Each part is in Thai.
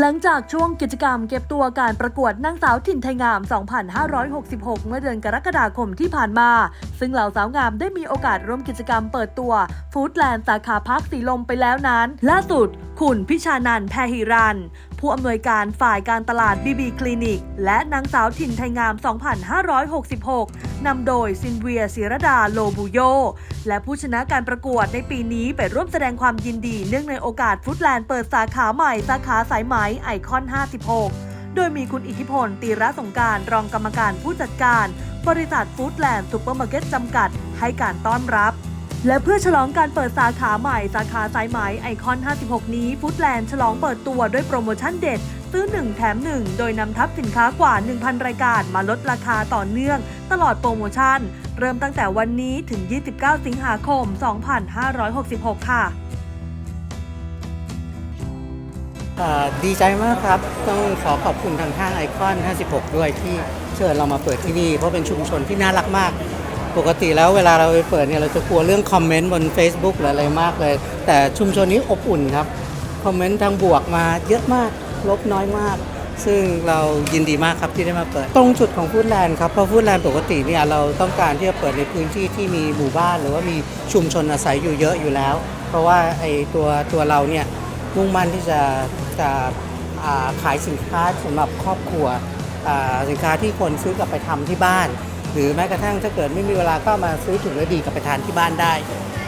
หลังจากช่วงกิจกรรมเก็บตัวการประกวดนางสาวถิ่นไทยงาม 2566 เมื่อเดือนกรกฎาคมที่ผ่านมา ซึ่งเหล่าสาวงามได้มีโอกาสร่วมกิจกรรมเปิดตัวฟู้ดแลนด์สาขาพักสีลมไปแล้วนั้น ล่าสุด คุณพิชานันท์แพรหิรัน ผู้อำนวยการฝ่ายการตลาดบีบีคลินิก และนางสาวถิ่นไทยงาม 2566 นำโดยซินเวียศิรดาโลบูโย และผู้ชนะการประกวดในปีนี้ไปร่วมแสดงความยินดีเนื่องในโอกาสฟู้ดแลนด์เปิดสาขาใหม่สาขาสายไหมไอคอน 56 โดยมีคุณอิทธิพล ตีระสงการรองกรรมการผู้จัดการ บริษัทฟู้ดแลนด์ซูเปอร์มาร์เก็ตจำกัด ให้การต้อนรับ และเพื่อฉลองการเปิดสาขาใหม่ สาขาสายไหมไอคอน 56 นี้ฟู้ดแลนด์ฉลองเปิดตัวด้วยโปรโมชั่นเด็ด ซื้อ 1 แถม 1 โดยนำทับสินค้ากว่า 1,000 รายการมาลดราคาต่อเนื่องตลอดโปรโมชั่น เริ่มตั้งแต่วันนี้ถึง 29 สิงหาคม 2566 ค่ะดีใจมากครับ ต้องขอขอบคุณทางห้างไอคอน 56 ด้วยที่เชิญเรามาเปิดที่นี่ เพราะเป็นชุมชนที่น่ารักมาก ปกติแล้วเวลาเราไปเปิดเนี่ยเราจะกลัวเรื่องคอมเมนต์บน Facebook หรืออะไรมากเลย แต่ชุมชนนี้อบอุ่นครับคอมเมนต์ทางบวกมาเยอะมากลบน้อยมาก ซึ่งเรายินดีมากครับที่ได้มาเปิด ตรงจุดของฟู้ดแลนด์ครับเพราะฟู้ดแลนด์ปกติเนี่ยเราต้องการที่จะเปิดในพื้นที่ที่มีหมู่บ้าน หรือว่ามีชุมชนอาศัยอยู่เยอะอยู่แล้ว เพราะว่าไอ้ตัวตัวเราเนี่ยมุ่งมั่นที่จะจะขายสินค้าสำหรับครอบครัวสินค้าที่คนซื้อกลับไปทำที่บ้าน หรือแม้กระทั่งถ้าเกิดไม่มีเวลาก็มาซื้อถุงและดีกลับไปทานที่บ้านได้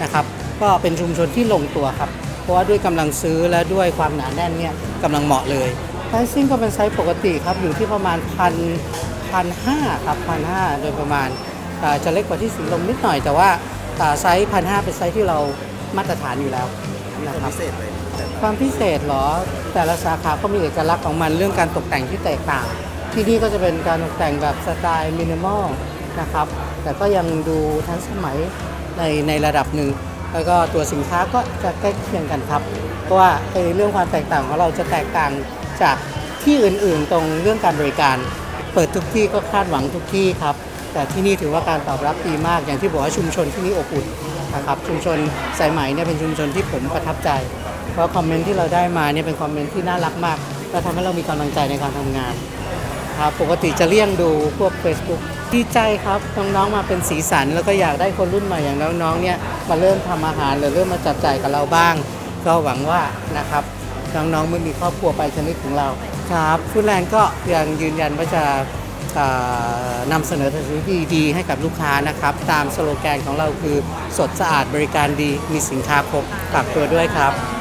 นะครับ ก็เป็นชุมชนที่ลงตัวครับ เพราะว่าด้วยกำลังซื้อและด้วยความหนาแน่นเนี่ยกำลังเหมาะเลยไซซิ่งก็เป็นไซส์ปกติครับอยู่ที่ประมาณพันพันห้าครับพันห้าโดยประมาณอ่าจะเล็กกว่าที่สีลมนิดหน่อย แต่ว่าอ่าไซส์พันห้าเป็นไซส์ที่เรามาตรฐานอยู่แล้วนะครับพิเศษเลยแต่ละความพิเศษเหรอ แต่ละสาขาก็มีเอกลักษณ์ของมันเรื่องการตกแต่งที่แตกต่าง ที่นี่ก็จะเป็นการตกแต่งแบบสไตล์มินิมอล นะครับ แต่ก็ยังดูทันสมัยในในระดับหนึ่ง แล้วก็ตัวสินค้าก็จะใกล้เคียงกันครับ เพราะว่าเรื่องความแตกต่างของเราจะแตกต่างจากที่อื่นๆ ตรงเรื่องการบริการ เปิดทุกที่ก็คาดหวังทุกที่ครับ แต่ที่นี่ถือว่าการตอบรับดีมาก อย่างที่บอกว่าชุมชนที่นี่อบอุ่นนะครับ ชุมชนสายไหมเนี่ยเป็นชุมชนที่ผมประทับใจ เพราะคอมเมนต์ที่เราได้มาเนี่ยเป็นคอมเมนต์ที่น่ารักมากและทำให้เรามีกำลังใจในการทำงานครับปกติจะเลี่ยงดูพวก Facebook ดีใจครับน้องๆมาเป็นสีสันแล้วก็อยากได้คนรุ่นใหม่อย่างน้องๆเนี่ยมาเริ่มทำอาหารหรือเริ่มมาจับจ่ายกับเราบ้าง ก็หวังว่านะครับน้องๆเมื่อมีครอบครัวไปชนิดของเราครับฟูดแลนด์ก็ยังยืนยันว่าจะนำเสนอสิ่งที่ดีให้กับลูกค้านะครับ ตามสโลแกนของเราคือสดสะอาดบริการดีมีสินค้าครบฝากตัวด้วยครับ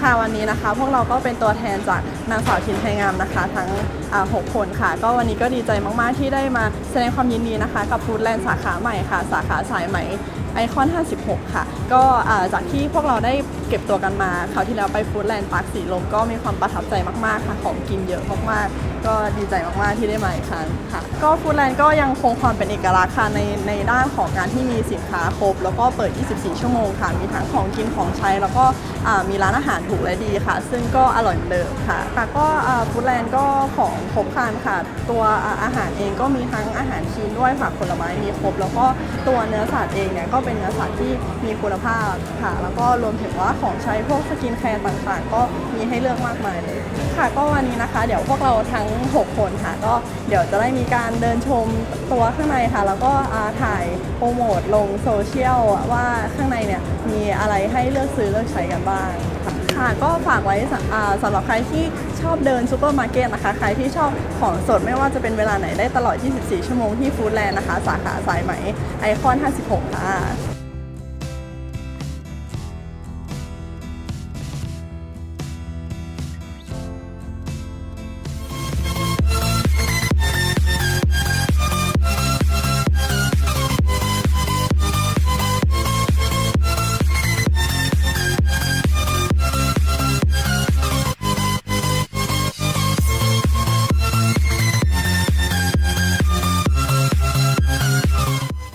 ค่ะวันนี้นะคะ พวกเราก็เป็นตัวแทนจากนางสาวชินไทยงามนะคะ ทั้ง 6 คนค่ะ ก็วันนี้ก็ดีใจมาก ๆ ที่ได้มาแสดงความยินดีนะคะ กับฟูดแลนด์สาขาใหม่ค่ะ สาขาสายไหมไอคอน 56 ค่ะ ก็จากที่พวกเราได้ เก็บตัวกันมาคราวที่แล้วไปฟู้ดแลนด์ปาร์คสีลมก็มีความประทับใจมากๆค่ะ ของกินเยอะมากๆ ก็ดีใจมากๆที่ได้มาอีกครั้งค่ะ ก็ฟู้ดแลนด์ก็ยังคงความเป็นเอกลักษณ์ค่ะในในด้านของการที่มีสินค้าครบ แล้วก็เปิด 24 ชั่วโมงค่ะ มีทั้งของกินของใช้ แล้วก็มีร้านอาหารถูกและดีค่ะ ซึ่งก็อร่อยเหมือนเดิมค่ะค่ก็ฟู้ดแลนด์ก็ของครบครันค่ะ ตัวอาอาหารเองก็มีทั้งอาหารชีนด้วยผักผลไม้มีครบ แล้วก็ตัวเนื้อสัตว์เองเนี่ยก็เป็นเนื้อสัตว์ที่มีคุณภาพค่ะ แล้วก็รวมถึงว่าของใช้พวกสกินแคร์ต่างๆ ก็มีให้เลือกมากมายเลยค่ะก็วันนี้นะคะ เดี๋ยวพวกเราทั้ง 6 คนค่ะ ก็เดี๋ยวจะได้มีการเดินชมตัวข้างในค่ะ แล้วก็ถ่ายโปรโมทลงโซเชียลว่าข้างในเนี่ยมีอะไรให้เลือกซื้อเลือกใช้กันบ้างค่ะก็ฝากไว้สำอ่าสำหรับใครที่ชอบเดินซูเปอร์มาร์เก็ตนะคะ ใครที่ชอบของสดไม่ว่าจะเป็นเวลาไหนได้ตลอด 24 ชั่วโมงที่ฟู้ดแลนด์นะคะ สาขาสายไหมไอคอน 56 ค่ะ